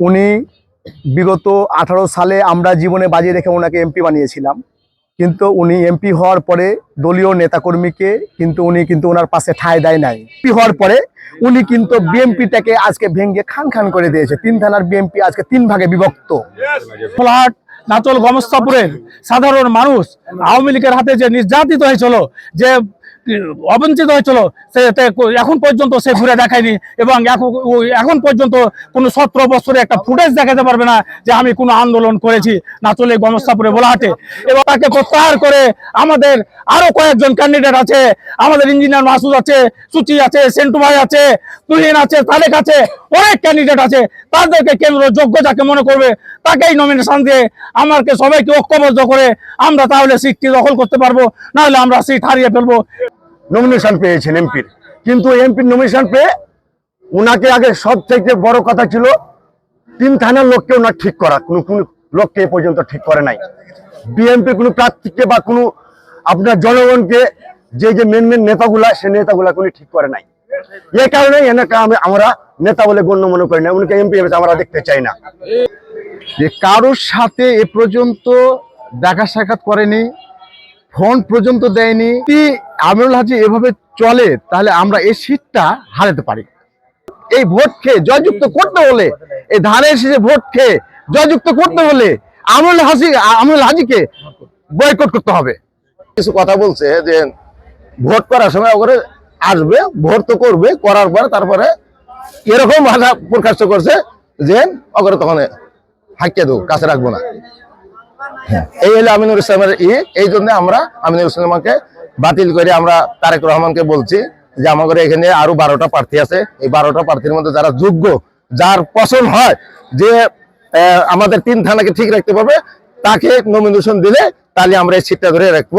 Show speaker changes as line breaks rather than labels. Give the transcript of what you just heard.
উনি বিগত আঠারো সালে আমরা জীবনে বাজিয়ে রেখে ওনাকে এমপি বানিয়েছিলাম। কিন্তু উনি এমপি হওয়ার পরে দলীয় নেতাকর্মীকে কিন্তু উনি কিন্তু ওনার পাশে ঠাঁই দেয় নাই। এমপি হওয়ার পরে উনি কিন্তু বিএমপিটাকে আজকে ভেঙে খান খান করে দিয়েছে। তিন থানার বিএমপি আজকে তিন ভাগে বিভক্ত।
ফ্লাট নাচল গমস্তাপুরের সাধারণ মানুষ আওয়ামী লীগের হাতে যে নির্যাতিত হয়েছিল, যে অবঞ্চিত হয়েছিল, সে এখন পর্যন্ত সে ঘুরে দেখায়নি এবং এখন পর্যন্ত কোনো সতেরো বছরে একটা ফুটেজ দেখাতে পারবে না যে আমি কোনো আন্দোলন করেছি না নাচলে গমস্তাপুরে বোলাহাটে। এবং তাকে প্রত্যাহার করে আমাদের আরও কয়েকজন ক্যান্ডিডেট আছে, আমাদের ইঞ্জিনিয়ার মাসুদ আছে, সুচি আছে, সেন্টু ভাই আছে, তুহিন আছে তালেক আছে, অনেক ক্যান্ডিডেট আছে। তাদেরকে কেন্দ্র যোগ্য যাকে মনে করবে, তাকেই নমিনেশন দিয়ে আমাকে সবাইকে ঐক্যবদ্ধ করে আমরা তাহলে সিটটি দখল করতে পারব, নাহলে আমরা সিট হারিয়ে ফেলব।
নমিনেশন পেয়েছেন এমপির কিন্তু এমপির নমিনেশন পেয়ে ওনাকে আগে সব থেকে বড় কথা ছিল, তিন থানার লোককে ওনার ঠিক করা, কোনো কোনো লোককে এ পর্যন্ত ঠিক করে নাই। বিএনপি কোনো প্রার্থীকে বা কোনো আপনার জনগণকে যে যে মেন মেন নেতাগুলা, সে নেতাগুলা কোনো ঠিক করে নাই। এ কারণে এনাকে আমি- আমরা নেতা বলে গণ্য মনে করি না, উনিকে এমপি আমরা দেখতে চাই না।
যে কারোর সাথে এ পর্যন্ত দেখা সাক্ষাৎ করেনি ফোন পর্যন্ত দেয়নি। আমিরুল হাজি এভাবে চলে, তাহলে আমরা এই সিটটা হারাতে পারি। এই ভোট খেয়ে জয়যুক্ত করতে হলে, এই ধানের শেষে ভোট খেয়ে জয়যুক্ত করতে হলে আমিরুল হাজি আমিরুল হাজিকে বয়কট করতে হবে।
কিছু কথা বলছে যে ভোট করার সময় ওখানে আসবে, ভোট তো করবে, করার পরে তারপরে এরকম ভাষা প্রকাশ করছে যে ওখানে তখন হাঁকিয়ে দেবো, কাছে রাখব না। এই হলো আমিনুর ইসলামের ই। এই জন্য আমরা আমিনুর ইসলামকে বাতিল করে আমরা তারেক রহমানকে বলছি যে আমাদের এখানে আরও বারোটা প্রার্থী আছে। এই বারোটা প্রার্থীর মধ্যে যারা যোগ্য, যার পছন্দ হয় যে আমাদের তিন থানাকে ঠিক রাখতে পারবে, তাকে নমিনেশন দিলে তাহলে আমরা এই সিটটা ধরে রাখব।